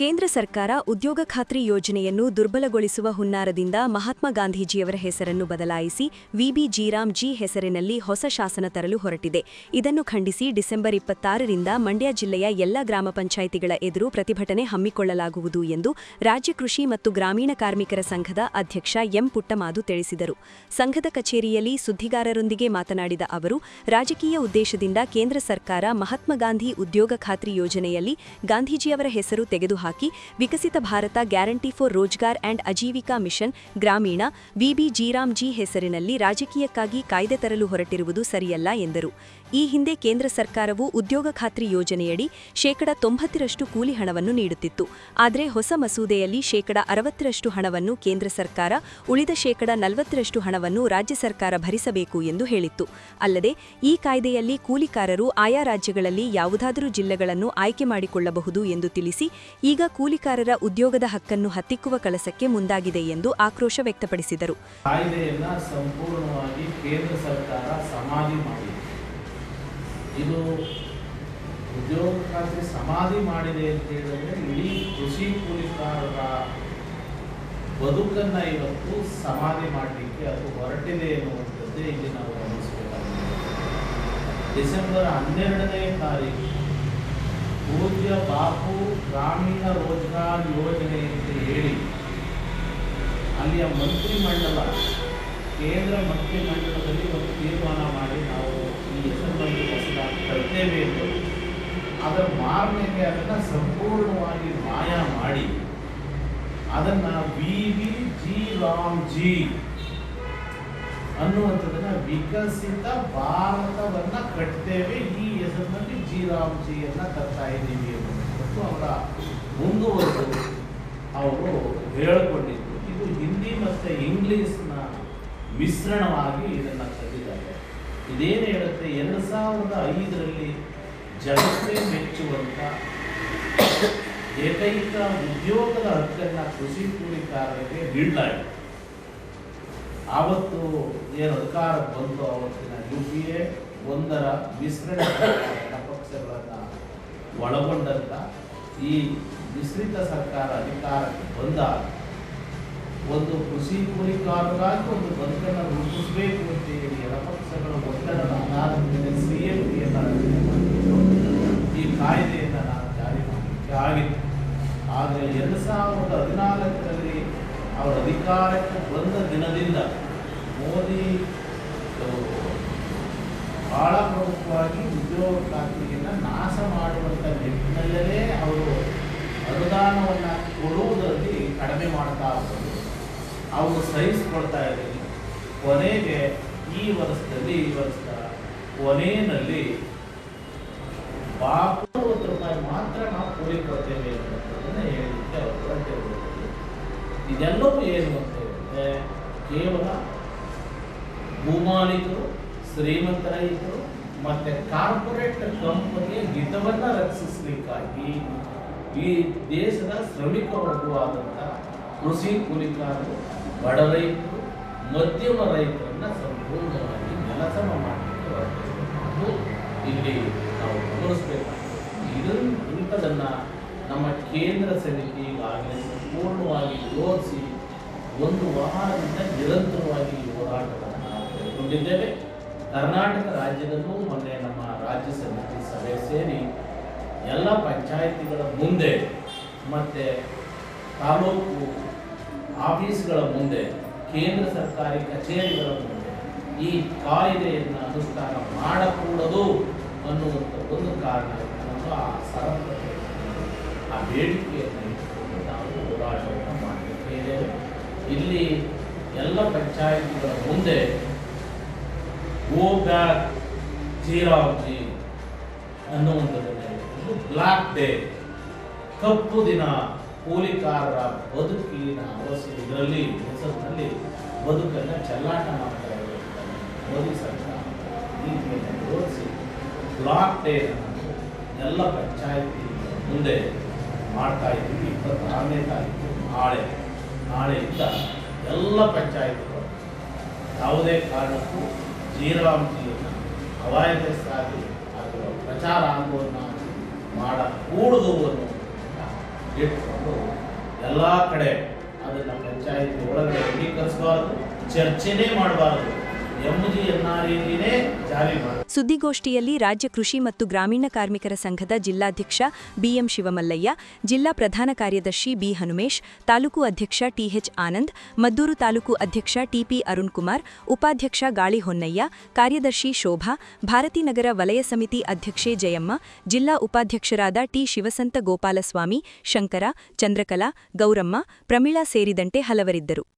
ಕೇಂದ್ರ ಸರ್ಕಾರ ಉದ್ಯೋಗ ಖಾತ್ರಿ ಯೋಜನೆಯನ್ನು ದುರ್ಬಲಗೊಳಿಸುವ ಹುನ್ನಾರದಿಂದ ಮಹಾತ್ಮ ಗಾಂಧೀಜಿಯವರ ಹೆಸರನ್ನು ಬದಲಾಯಿಸಿ ವಿಬಿ ಜೀರಾಮ್ ಜಿ ಹೆಸರಿನಲ್ಲಿ ಹೊಸ ಶಾಸನ ತರಲು ಹೊರಟಿದೆ. ಇದನ್ನು ಖಂಡಿಸಿ ಡಿಸೆಂಬರ್ ಇಪ್ಪತ್ತಾರರಿಂದ ಮಂಡ್ಯ ಜಿಲ್ಲೆಯ ಎಲ್ಲ ಗ್ರಾಮ ಪಂಚಾಯಿತಿಗಳ ಎದುರು ಪ್ರತಿಭಟನೆ ಹಮ್ಮಿಕೊಳ್ಳಲಾಗುವುದು ಎಂದು ರಾಜ್ಯ ಕೃಷಿ ಮತ್ತು ಗ್ರಾಮೀಣ ಕಾರ್ಮಿಕರ ಸಂಘದ ಅಧ್ಯಕ್ಷ ಎಂ ಪುಟ್ಟಮಾದು ತಿಳಿಸಿದರು. ಸಂಘದ ಕಚೇರಿಯಲ್ಲಿ ಸುದ್ದಿಗಾರರೊಂದಿಗೆ ಮಾತನಾಡಿದ ಅವರು, ರಾಜಕೀಯ ಉದ್ದೇಶದಿಂದ ಕೇಂದ್ರ ಸರ್ಕಾರ ಮಹಾತ್ಮ ಗಾಂಧಿ ಉದ್ಯೋಗ ಖಾತ್ರಿ ಯೋಜನೆಯಲ್ಲಿ ಗಾಂಧೀಜಿಯವರ ಹೆಸರು ತೆಗೆದುಹಾಕಿ Viksit Bharat guarantee for Rozgar and Ajeevika mission Gramin VB G RAM G ಹೆಸರಿನಲ್ಲಿ ರಾಜಕೀಯಕ್ಕಾಗಿ ಕಾಯ್ದೆ ತರಲು ಹೊರಟಿರುವುದು ಸರಿಯಲ್ಲ ಎಂದರು. ಈ ಹಿಂದೆ ಕೇಂದ್ರ ಸರ್ಕಾರವು ಉದ್ಯೋಗ ಖಾತ್ರಿ ಯೋಜನೆಯಡಿ ಶೇಕಡ ತೊಂಬತ್ತರಷ್ಟು ಕೂಲಿ ಹಣವನ್ನು ನೀಡುತ್ತಿತ್ತು. ಆದರೆ ಹೊಸ ಮಸೂದೆಯಲ್ಲಿ ಶೇಕಡ ಅರವತ್ತರಷ್ಟು ಹಣವನ್ನು ಕೇಂದ್ರ ಸರ್ಕಾರ, ಉಳಿದ ಶೇಕಡ ನಲವತ್ತರಷ್ಟು ಹಣವನ್ನು ರಾಜ್ಯ ಸರ್ಕಾರ ಭರಿಸಬೇಕು ಎಂದು ಹೇಳಿತ್ತು. ಅಲ್ಲದೆ, ಈ ಕಾಯ್ದೆಯಲ್ಲಿ ಕೂಲಿಕಾರರು ಆಯಾ ರಾಜ್ಯಗಳಲ್ಲಿ ಯಾವುದಾದರೂ ಜಿಲ್ಲೆಗಳನ್ನು ಆಯ್ಕೆ ಮಾಡಿಕೊಳ್ಳಬಹುದು ಎಂದು ತಿಳಿಸಿ, ಈಗ ಕೂಲಿಕಾರರ ಉದ್ಯೋಗದ ಹಕ್ಕನ್ನು ಹತ್ತಿಕ್ಕುವ ಕೆಲಸಕ್ಕೆ ಮುಂದಾಗಿದೆ ಎಂದು ಆಕ್ರೋಶ ವ್ಯಕ್ತಪಡಿಸಿದರು. ಸಂಪೂರ್ಣವಾಗಿ ಕೇಂದ್ರ ಸರ್ಕಾರ ಸಮಾಧಿ ಮಾಡಿದೆ ಇದು ಉದ್ಯೋಗ ಖಾತ್ರಿ ಸಮಾಧಿ ಮಾಡಿದೆ ಅಂತ ಹೇಳಿದ್ರೆ ಇಡೀ ಕೃಷಿ ಕೂಲಿಕಾರರ ಬದುಕನ್ನ ಇವತ್ತು ಸಮಾಧಿ ಮಾಡಲಿಕ್ಕೆ ಅದು ಹೊರಟಿದೆ ಎನ್ನುವಂಥದ್ದೇ ಇಲ್ಲಿ ನಾವು ಗಮನಿಸಬೇಕಾಗಿದೆ. ಡಿಸೆಂಬರ್ ಹನ್ನೆರಡನೇ ತಾರೀಕು ಪೂಜ್ಯ ಬಾಪು ಗ್ರಾಮೀಣ ರೋಜ್ಗಾರ್ ಯೋಜನೆ ಅಂತ ಹೇಳಿ ಅಲ್ಲಿಯ ಮಂತ್ರಿಮಂಡಲ ಕೇಂದ್ರ ಮಂತ್ರಿಮಂಡಲದಲ್ಲಿ ಒಂದು ತೀರ್ಮಾನ ಮಾಡಿ ನಾವು ಈ ಹೆಸರುಗಳನ್ನು ತರ್ತೇವೆ ಎಂದು. ಅದರ ಮಾರನೆಗೆ ಅದನ್ನು ಸಂಪೂರ್ಣವಾಗಿ ಮಾಯ ಮಾಡಿ ಅದನ್ನು V V G RAM G ಅನ್ನುವಂಥದ್ದನ್ನು ವಿಕಸಿತ ಭಾರತವನ್ನ ಕಟ್ತೇವೆ. ಈ ಹೆಸರಿನಲ್ಲಿ ಜಿ ರಾಮ್ ಜಿಯನ್ನು ತರ್ತಾ ಇದ್ದೀವಿ ಅನ್ನುವಂಥದ್ದು ಅವರ ಮುಂದುವರೆದು ಅವರು ಹೇಳಿಕೊಂಡಿದ್ದು ಇದು ಹಿಂದಿ ಮತ್ತು ಇಂಗ್ಲಿಷ್ನ ಮಿಶ್ರಣವಾಗಿ ಇದನ್ನು ತಂದಿದ್ದಾರೆ ಇದೇನು ಹೇಳುತ್ತೆ? ಎರಡು ಸಾವಿರದ ಐದರಲ್ಲಿ ಜನತೆ ಮೆಚ್ಚುವಂಥ ಏಕೈಕ ಉದ್ಯೋಗದ ಹಕ್ಕನ್ನು ಕೃಷಿ ಕೂಲಿಕಾರರಿಗೆ ನೀಡಲಾಗಿದೆ ಆವತ್ತು ಏನು ಅಧಿಕಾರ ಬಂತು ಆವತ್ತಿನ ಯು ಪಿ ಎ ಒಂದರ ಮಿಶ್ರಣ ಪಕ್ಷಗಳನ್ನು ಒಳಗೊಂಡಂತ ಈ ಮಿಶ್ರಿತ ಸರ್ಕಾರ ಅಧಿಕಾರಕ್ಕೆ ಬಂದಾಗ ಒಂದು ಕೃಷಿ ಕೂಲಿಕಾರರಾಗಿ ಒಂದು ಬದುಕನ್ನು ರೂಪಿಸಬೇಕು ಅಂತ ಹೇಳಿ ಎಡಪಕ್ಷಗಳ ಒತ್ತಡದ ಆಧಾರದ ಮೇಲೆ ಸಿ ಎಂ ಪಿಯನ್ನು ರಚನೆ ಈ ಕಾಯ್ದೆಯನ್ನು ನಾನು ಜಾರಿ ಮಾಡಲಿಕ್ಕೆ ಆಗಿತ್ತು. ಆದರೆ ಎರಡು ಸಾವಿರದ ಹದಿನಾಲ್ಕರಲ್ಲಿ ಅವರ ಅಧಿಕಾರಕ್ಕೆ ಬಂದ ದಿನದಿಂದ ಮೋದಿ ಬಹಳ ಪ್ರಮುಖವಾಗಿ ಉದ್ಯೋಗ ಖಾತ್ರಿಯನ್ನು ನಾಶ ಮಾಡುವಂಥ ಅವರು ಸಹಿಸಿಕೊಳ್ತಾ ಇರಲಿಲ್ಲ ಕೊನೆಗೆ ಈ ವರ್ಷದಲ್ಲಿ, ಈ ವರ್ಷ ಕೊನೆಯಲ್ಲಿ ರೂಪಾಯಿ ಮಾತ್ರ ನಾವು ಕೂಲಿ ಕೊಡ್ತೇವೆ ಅಂತ ಹೇಳಿದ್ದೆ ಅವರು ಹೊರಟಿರುವುದು ಇದೆಲ್ಲವೂ ಏನು ಅಂತ ಹೇಳಿದ್ರೆ, ಕೇವಲ ಭೂಮಾಲೀಕರು ಶ್ರೀಮಂತರಾಯಿತರು ಮತ್ತೆ ಕಾರ್ಪೊರೇಟ್ ಕಂಪನಿಯ ಹಿತವನ್ನು ರಕ್ಷಿಸಲಿಕ್ಕಾಗಿ ಈ ದೇಶದ ಶ್ರಮಿಕ ವರ್ಗವಾದಂಥ ಕೃಷಿ ಕುರಿತಾದ ಬಡ ರೈತರು, ಮಧ್ಯಮ ರೈತರನ್ನು ಸಂಪೂರ್ಣವಾಗಿ ನೆಲಸಮ ಮಾಡಲಿಕ್ಕೆ ಇಲ್ಲಿ ನಾವು ಗಮನಿಸಬೇಕಾಗಿದೆ ಇದನ್ನು ನಮ್ಮ ಕೇಂದ್ರ ಸಮಿತಿ ಈಗಾಗಲೇ ಸಂಪೂರ್ಣವಾಗಿ ಯೋಜಿಸಿ ಒಂದು ವಾರದಿಂದ ನಿರಂತರವಾಗಿ ಈ ಹೋರಾಟವನ್ನು ಕೈಗೊಂಡಿದ್ದೇವೆ ಕರ್ನಾಟಕ ರಾಜ್ಯದಲ್ಲೂ ಮೊನ್ನೆ ನಮ್ಮ ರಾಜ್ಯ ಸಮಿತಿ ಸಭೆ ಸೇರಿ ಎಲ್ಲ ಪಂಚಾಯಿತಿಗಳ ಮುಂದೆ ಮತ್ತು ತಾಲೂಕು ಆಫೀಸ್ಗಳ ಮುಂದೆ, ಕೇಂದ್ರ ಸರ್ಕಾರಿ ಕಚೇರಿಗಳ ಮುಂದೆ ಈ ಕಾಯಿದೆಯನ್ನು ಅನುಷ್ಠಾನ ಮಾಡಕೂಡದು ಅನ್ನುವಂಥ ಒಂದು ಕಾರಣ ಇಟ್ಕೊಂಡು ಆ ಸರಪಳಿ ಆ ಬೇಡಿಕೆಯನ್ನು ಇಟ್ಟುಕೊಂಡು ನಾವು ಹೋರಾಟವನ್ನು ಮಾಡಬೇಕಿದ್ದೇವೆ ಇಲ್ಲಿ ಎಲ್ಲ ಪಂಚಾಯಿತಿಗಳ ಮುಂದೆ ಗೋ ಬ್ಯಾಕ್ ಜೀರಾವ್ಜಿ ಅನ್ನುವಂಥದ್ದನ್ನು ಬ್ಲ್ಯಾಕ್ ಡೇ ಕಪ್ಪು ದಿನ ಕೂಲಿಕಾರರ ಬದುಕಿನ ಅವಶ್ಯ ಇದರಲ್ಲಿ ಹೆಸರಿನಲ್ಲಿ ಬದುಕನ್ನು ಚೆಲ್ಲಾಟ ಮಾಡ್ತಾ ಇದ್ದಾರೆ ಮೋದಿ ಸರ್ಕಾರ. ನೀತಿಯನ್ನು ವಿರೋಧಿಸಿ ಬ್ಲಾಕ್ ಡೇ ಎಲ್ಲ ಪಂಚಾಯತಿ ಮುಂದೆ ಮಾಡ್ತಾ ಇದ್ದೀವಿ. ಇಪ್ಪತ್ತಾರನೇ ತಾರೀಕು ನಾಳೆ. ನಾಳೆಯಿಂದ ಎಲ್ಲ ಪಂಚಾಯತಿಗಳು ಯಾವುದೇ ಕಾರಣಕ್ಕೂ ಜೀರಾಂಜಿಯನ್ನು ಅವಾಯದಸ್ಸಾಗಿ ಅಥವಾ ಪ್ರಚಾರ ಆಂದೋಲನ ಮಾಡಕೂಡದು ಅನ್ನುವಂಥ ಮತ್ತು ಎಲ್ಲ ಕಡೆ ಅದನ್ನು ಪಂಚಾಯಿತಿ ಒಳಗಡೆ ಅಂಗೀಕರಿಸಬಾರದು ಚರ್ಚೆನೇ ಮಾಡಬಾರದು. ಸುದ್ದಿಗೋಷ್ಠಿಯಲ್ಲಿ ರಾಜ್ಯ ಕೃಷಿ ಮತ್ತು ಗ್ರಾಮೀಣ ಕಾರ್ಮಿಕರ ಸಂಘದ ಜಿಲ್ಲಾಧ್ಯಕ್ಷ ಬಿಎಂ ಶಿವಮಲ್ಲಯ್ಯ, ಜಿಲ್ಲಾ ಪ್ರಧಾನ ಕಾರ್ಯದರ್ಶಿ ಬಿ ಹನುಮೇಶ್, ತಾಲೂಕು ಅಧ್ಯಕ್ಷ ಟಿಎಚ್ ಆನಂದ್, ಮದ್ದೂರು ತಾಲೂಕು ಅಧ್ಯಕ್ಷ ಟಿಪಿ ಅರುಣ್ ಕುಮಾರ್ ಉಪಾಧ್ಯಕ್ಷ ಗಾಳಿ ಹೊನ್ನಯ್ಯ ಕಾರ್ಯದರ್ಶಿ ಶೋಭಾ ಭಾರತೀನಗರ ವಲಯ ಸಮಿತಿ ಅಧ್ಯಕ್ಷೆ ಜಯಮ್ಮ, ಜಿಲ್ಲಾ ಉಪಾಧ್ಯಕ್ಷರಾದ ಟಿ ಶಿವಸಂತ ಗೋಪಾಲಸ್ವಾಮಿ, ಶಂಕರ, ಚಂದ್ರಕಲಾ, ಗೌರಮ್ಮ, ಪ್ರಮೀಳಾ ಸೇರಿದಂತೆ ಹಲವರಿದ್ದರು.